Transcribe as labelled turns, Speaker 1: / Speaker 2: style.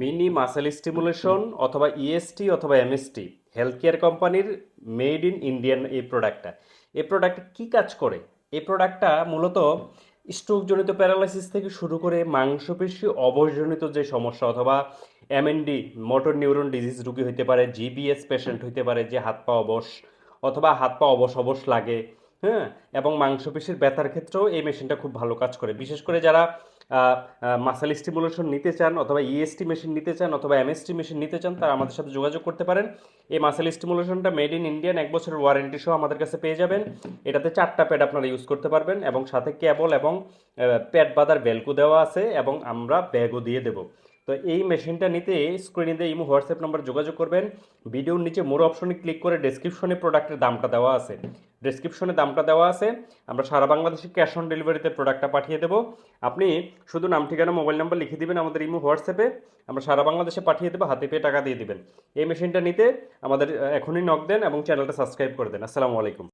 Speaker 1: Mini muscle stimulation অথবা EST অথবা MST health care কোম্পানির মেড ইন ইন্ডিয়ান এই প্রোডাক্টটা এই প্রোডাক্ট কি কাজ করে? এই প্রোডাক্টটা মূলত স্ট্রোকজনিত প্যারালাইসিস থেকে শুরু করে মাংসপেশি অবসজনিত যে সমস্যা অথবা এমএনডি মোটর নিউরন ডিজিজ রুগী হইতে পারে জিবিএস পেশেন্ট হইতে পারে, যে হাত পা অবশ অথবা হাত পা অবশ অবশ লাগে হ্যাঁ? এবং মাংসপেশির ব্যথার ক্ষেত্রেও এই মেশিনটা খুব ভালো কাজ করে। বিশেষ করে যারা মাসাল স্টিমুলেশন নিতে চান অথবা ইএসটি মেশিন নিতে চান অথবা এমএসটি মেশিন নিতে চান, তারা আমাদের সাথে যোগাযোগ করতে পারেন। এই মাসাল স্টিমুলেশনটা মেড ইন ইন্ডিয়ান এক বছরের ওয়ারেন্টি সহ আমাদের কাছে পেয়ে যাবেন। এটাতে চারটা প্যাড আপনারা ইউজ করতে পারবেন এবং সাথে কেবল এবং প্যাড বাদার বেলকু দেওয়া আছে এবং আমরা ব্যাগও দিয়ে দেবো। তো এই মেশিনটা নিতে স্ক্রিনে দিয়ে ইমো, হোয়াটসঅ্যাপ নাম্বার যোগাযোগ করবেন। ভিডিওর নিচে মোর অপশনে ক্লিক করে ডেসক্রিপশনে প্রোডাক্টের দামটা দেওয়া আছে। ডেসক্রিপশনে দামটা দেওয়া আছে। আমরা সারা বাংলাদেশে ক্যাশ অন ডেলিভারিতে প্রোডাক্টটা পাঠিয়ে দেবো। আপনি শুধু নাম, ঠিকানা মোবাইল নাম্বার লিখে দিবেন আমাদের ইমো হোয়াটসঅ্যাপে আমরা সারা বাংলাদেশে পাঠিয়ে দেবো, হাতে পেয়ে টাকা দিয়ে দিবেন। এই মেশিনটা নিতে আমাদের এখনই নক দেন এবং চ্যানেলটা সাবস্ক্রাইব করে দেন। আসসালামু আলাইকুম।